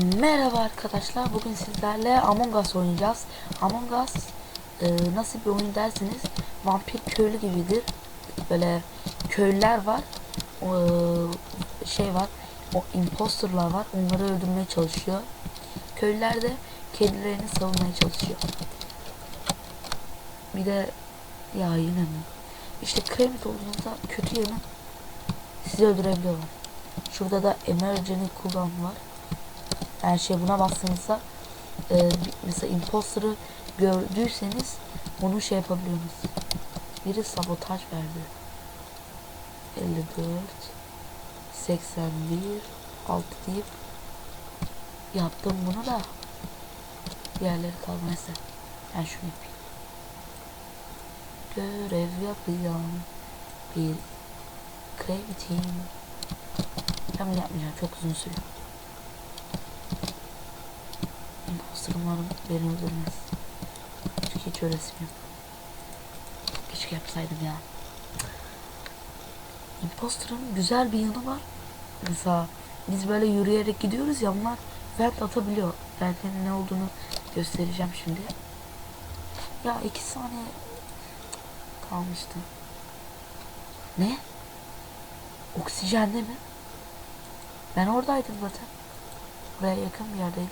Merhaba arkadaşlar. Bugün sizlerle Among Us oynayacağız. Among Us e, nasıl bir oyun derseniz vampir köylü gibidir. Böyle köylüler var. E, şey var. O imposterlar var. Onları öldürmeye çalışıyor. Köylüler de kendilerini savunmaya çalışıyor. Bir de ya yine mi? İşte kremit olduğunuzda kötü yanı sizi öldürebiliyorlar. Şurada da emergency cooldown var her şey buna bastığınızda e, mesela imposter'ı gördüyseniz onu şey yapabiliyorsunuz. Biri sabotaj verdi. 54 81 6 deyip yaptım bunu da diğerleri kalmazsa ben şunu yapayım. Görev yapıyorum. Bir krem Ben bunu yapmayacağım. Çok uzun sürüyor. Imposter umarım beni öldürmez. Çünkü hiç öğresim yok. Keşke yapsaydım ya. Imposter'ın güzel bir yanı var. Mesela biz böyle yürüyerek gidiyoruz ya onlar vent atabiliyor. Vent'in ne olduğunu göstereceğim şimdi. Ya iki saniye kalmıştı. Ne? Oksijende mi? Ben oradaydım zaten. Buraya yakın bir yerdeydim.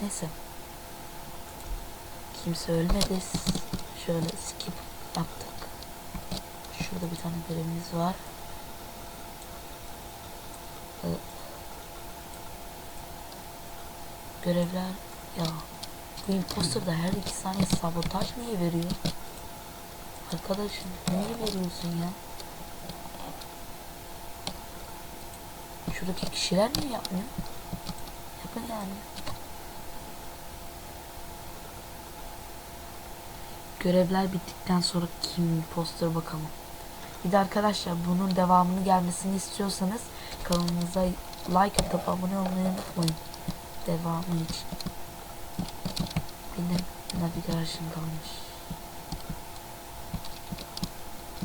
Neyse. Kimse ölmedi. Şöyle skip yaptık. Şurada bir tane görevimiz var. Ee, görevler ya bu imposter da her iki saniye sabotaj niye veriyor? Arkadaşım niye veriyorsun ya? Şuradaki kişiler niye yapmıyor? Yapın yani. Görevler bittikten sonra kim poster bakalım. Bir de arkadaşlar bunun devamını gelmesini istiyorsanız kanalımıza like atıp abone olmayı unutmayın. Devamı için. Benim navigation kalmış.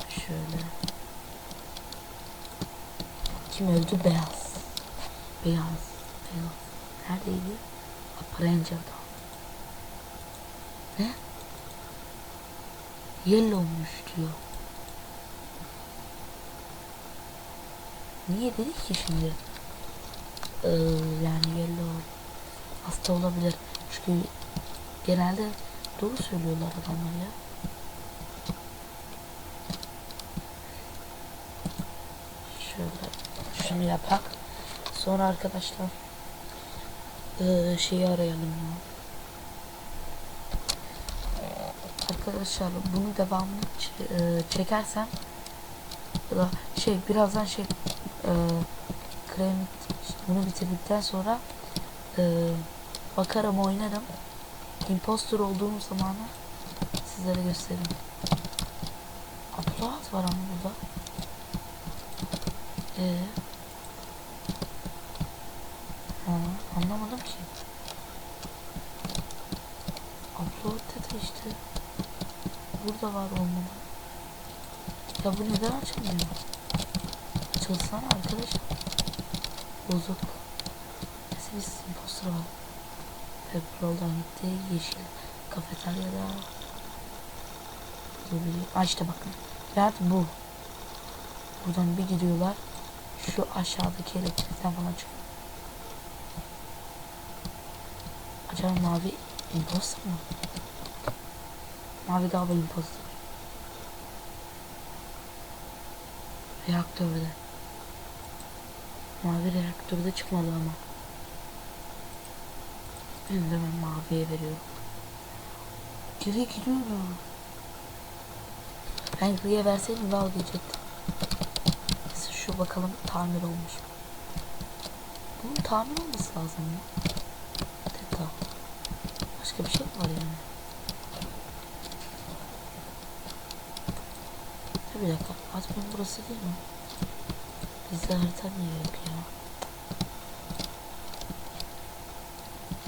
Şöyle. Kim öldü? Beyaz. Beyaz. Beyaz. Neredeydi? Aparence'da. Ne? Yellow'muş diyor. Niye dedik ki şimdi? Ee, yani yellow hasta olabilir. Çünkü genelde doğru söylüyorlar adamlar ya. Şöyle şunu yapak. Sonra arkadaşlar ee, şeyi arayalım ya. Arkadaşlar bunu devamını ç- e, çekersem şey birazdan şey e, krem işte bunu bitirdikten sonra e, bakarım oynarım. İmpostor olduğum zamanı sizlere gösteririm. Upload var ama burada. Ee, ha, anlamadım ki. Upload dedi işte burada var olmalı. Ya bu neden açılmıyor? Açılsana arkadaşlar. Bozuk. Neyse biz imposter var. Petroldan gitti. Yeşil kafeteryada. Bu bir... Aa işte bakın. Vert bu. Buradan bir gidiyorlar. Şu aşağıdaki elektrikten falan çıkıyor. Acaba mavi imposter mı? Mavi benim poster. Reaktörde. Mavi reaktörde çıkmadı ama. Ben de ben maviye veriyorum. Geri gidiyorum. Ben griye verseydim daha diyecektim. Şu bakalım tamir olmuş. Bunun tamir olması lazım ya. Teta. Başka bir şey mi var yani? Bir dakika. Admin burası değil mi? Bizde harita niye yok ya?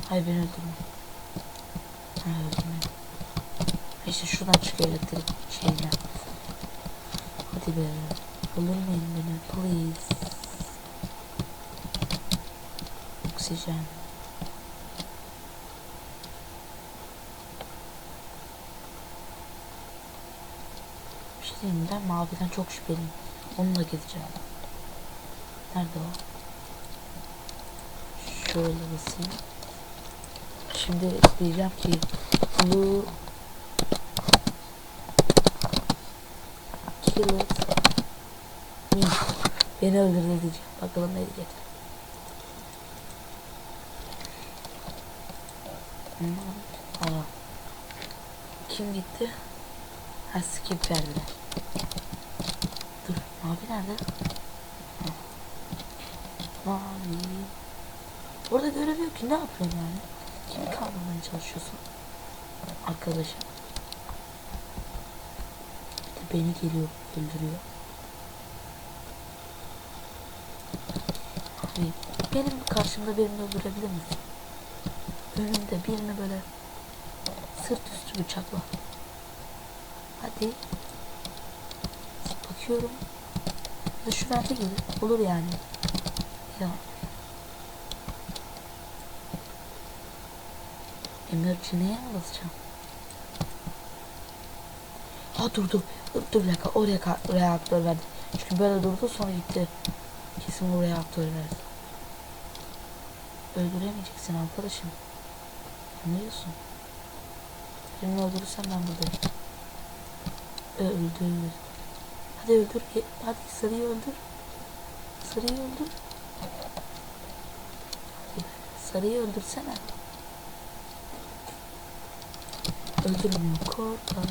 Hayır beni öldürme. Ha öldürme. İşte şuradan çıkıyor elektrik şeyine. Hadi be. Öldürmeyin beni please. Oksijen. Ben maviden çok şüpheliyim. Onunla gideceğim. Nerede o? Şöyle basayım. Şimdi diyeceğim ki Blue Killer Me Beni öldürdü diyeceğim. Bakalım ne diyecek. Kim gitti? Ha skip verdiler. Dur mavi nerede? Mavi. Orada görev yok ki ne yapıyorsun yani? Kimi kandırmaya çalışıyorsun? Arkadaşım. Bir de beni geliyor öldürüyor. Abi benim karşımda birini öldürebilir misin? Önümde birini böyle sırt üstü bıçakla. Hadi. Bakıyorum. Ya şu bende gelir. Olur yani. Ya. Emergency'ye mi basacağım? Ha dur dur. Dur, dur bir dakika. Oraya reaktör verdi. Çünkü böyle durdu sonra gitti. Kesin o reaktör verdi. Öldüremeyeceksin arkadaşım. Anlıyorsun. Birini öldürürsen ben buradayım. Öldür. Hadi öldür. Hadi sarıyı öldür. Sarıyı öldür. Sarıyı öldürsene. Öldürmüyor. Korkar.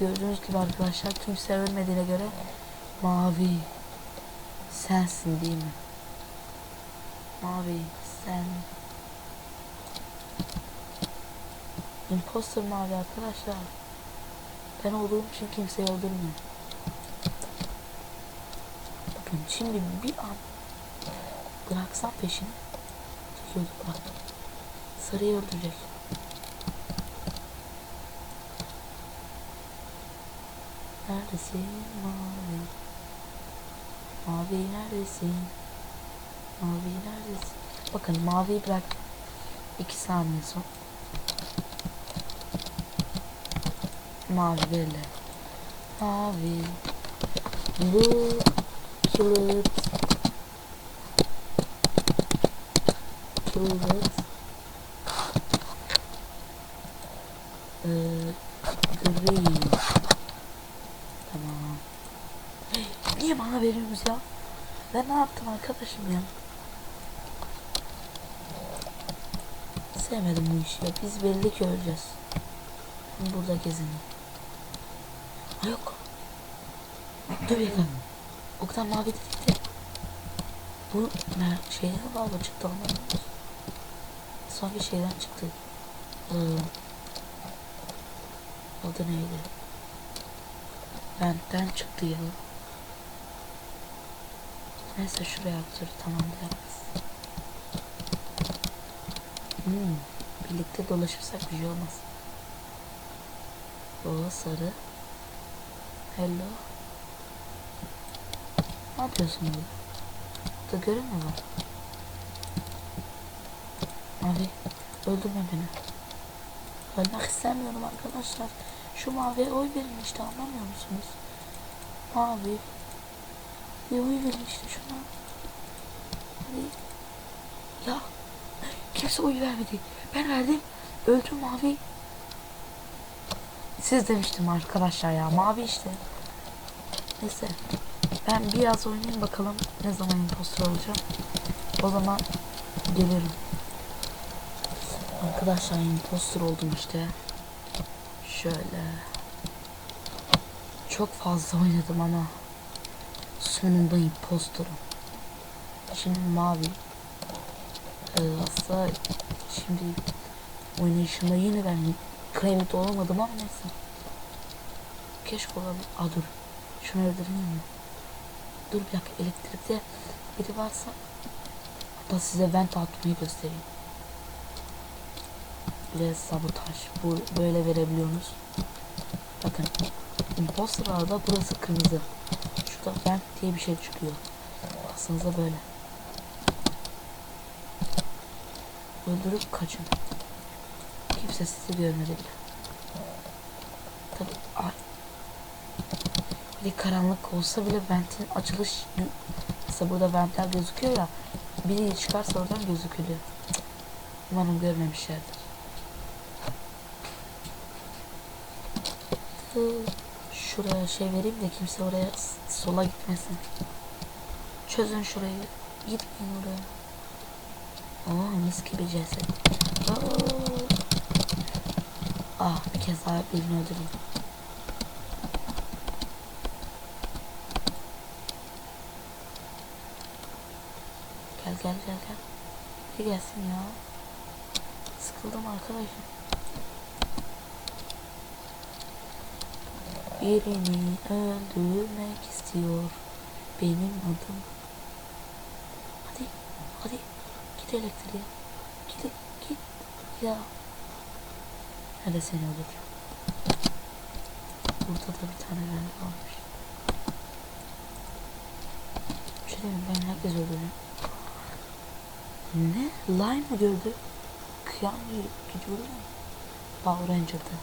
Gördüğünüz gibi arkadaşlar kimse ölmediğine göre mavi sensin değil mi? Mavi sen Imposter mavi arkadaşlar. Ben olduğum için kimseyi öldürmüyor. Bakın şimdi bir an bıraksam peşini tutuyordu bak. Sarıyı öldürecek. Neredesin mavi? Mavi neredesin? Mavi neredesin? Bakın maviyi bırak. İki saniye son. Mavi. Mavi. Killed. Killed. Ee, green. Tamam. Niye bana veriyorsunuz ya? Ben ne yaptım arkadaşım ya? Sevmedim bu işi ya. Biz belli ki öleceğiz. Burada gezelim. Ay yok. Dur bir dakika. O kadar mavi değildi. Bu ne şeyden galiba çıktı anlamadım. Son bir şeyden çıktı. Ee, adı neydi? Benden çıktı ya. Neyse şu reaktörü tamamlayalım. Hmm, birlikte dolaşırsak bir şey olmaz. O sarı. Hello. Ne yapıyorsun? Burada görev mi var? Mavi, öldürme beni. Ölmek istemiyorum arkadaşlar. Şu maviye oy verin işte anlamıyor musunuz? Mavi. Bir oy verin işte şuna. Hadi. Ya. Kimse oy vermedi. Ben verdim. Öldüm mavi. Siz demiştim arkadaşlar ya. Mavi işte. Neyse. Ben biraz oynayayım bakalım ne zaman impostor olacağım. O zaman gelirim. Arkadaşlar impostor oldum işte. Şöyle. Çok fazla oynadım ama sonunda impostorum. Şimdi mavi. Ee, aslında şimdi oynayışımda yine kremit olamadım ama neyse. Keşke olabilir. Aa dur. Şunu öldüreyim mi? Dur bir dakika elektrikte biri varsa hatta size vent atmayı göstereyim. Ve sabotaj. Bu böyle verebiliyorsunuz. Bakın. Imposterlarda burası kırmızı. Şurada vent diye bir şey çıkıyor. Aslında böyle. öldürüp kaçın. Kimse sizi görmedi bile. Tabi ay. Bir karanlık olsa bile ventin açılış mesela burada ventler gözüküyor ya biri çıkarsa oradan gözükülüyor. Umarım görmemişlerdir. Şuraya şey vereyim de kimse oraya sola gitmesin. Çözün şurayı. Gitmeyin oraya. Aa mis gibi ceset. Aa. Ah bir kez daha birini öldüreyim. Gel gel gel gel. Bir gelsin ya. Sıkıldım arkadaşım. Birini öldürmek istiyor. Benim adım. Hadi, hadi. Git elektriğe. Git, git. Ya. Hadi seni öldüreceğim. Burada da bir tane ben varmış. Bir şey diyeyim ben herkes öldürüyorum. Ne? Line mı gördü? Kıyam gidiyor mu? Power Ranger'da.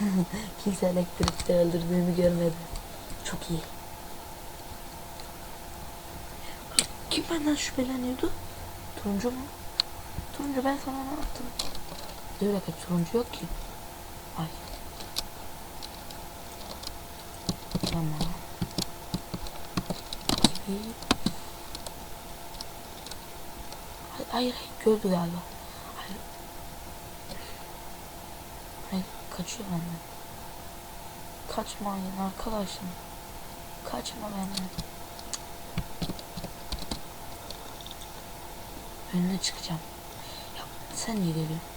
Kimse elektrikte öldürdüğümü görmedi. Çok iyi. Kim benden şüpheleniyordu? Turuncu mu? Turuncu ben sana ne yaptım? Bir dakika turuncu yok ki. Ay. Tamam. Gibi. Hayır, hayır, gördü galiba. Hayır. Hayır kaçıyor benden. Kaçmayın arkadaşım. Kaçma benden. Önüne çıkacağım. Ya sen niye geliyorsun?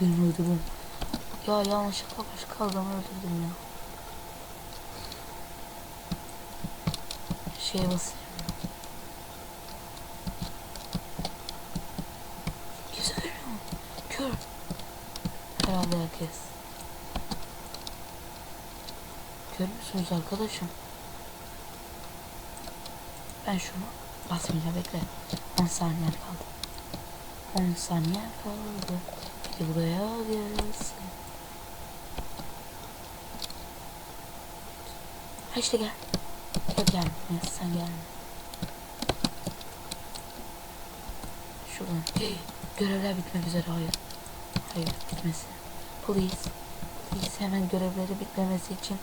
Birini öldürdüm. Ya yanlışlıkla başka adamı öldürdüm ya. Şeye basayım. Kimse görmüyor mu? Kör. Herhalde herkes. Görmüyorsunuz arkadaşım. Ben şunu basmayacağım bekle. 10 saniye kaldı. 10 saniye kaldı. De buraya gelsin. Ha işte gel. Gel gel. Neyse sen gelme. Şuradan. Görevler bitmek üzere. Hayır. Hayır bitmesin. Please. Please hemen görevleri bitmemesi için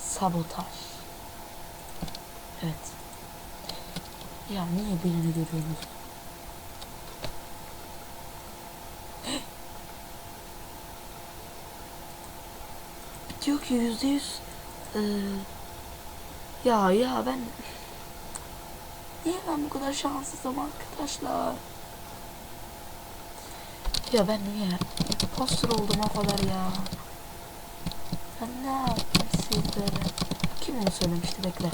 sabotaj. Evet. Ya niye birini görüyorsunuz? Diyor ki yüzde yüz. Eee, ya ya ben niye ben bu kadar şanssızım arkadaşlar. Ya ben niye poster oldum o kadar ya? Ben ne yaptım sizlere? Kim onu söylemişti? Bekle.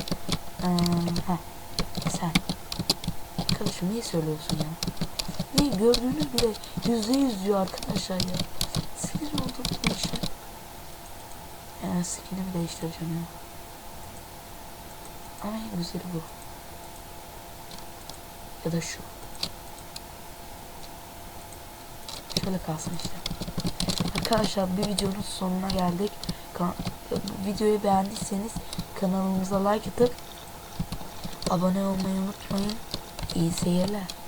Ee, sen. Arkadaşım niye söylüyorsun ya? Niye gördüğünüz bile yüzde yüz diyor arkadaşlar ya? Sinir yani skinimi değiştireceğim ya. Ama en güzeli bu. Ya da şu. Şöyle kalsın işte. Arkadaşlar bir videonun sonuna geldik. Ka- videoyu beğendiyseniz kanalımıza like atıp abone olmayı unutmayın. İyi seyirler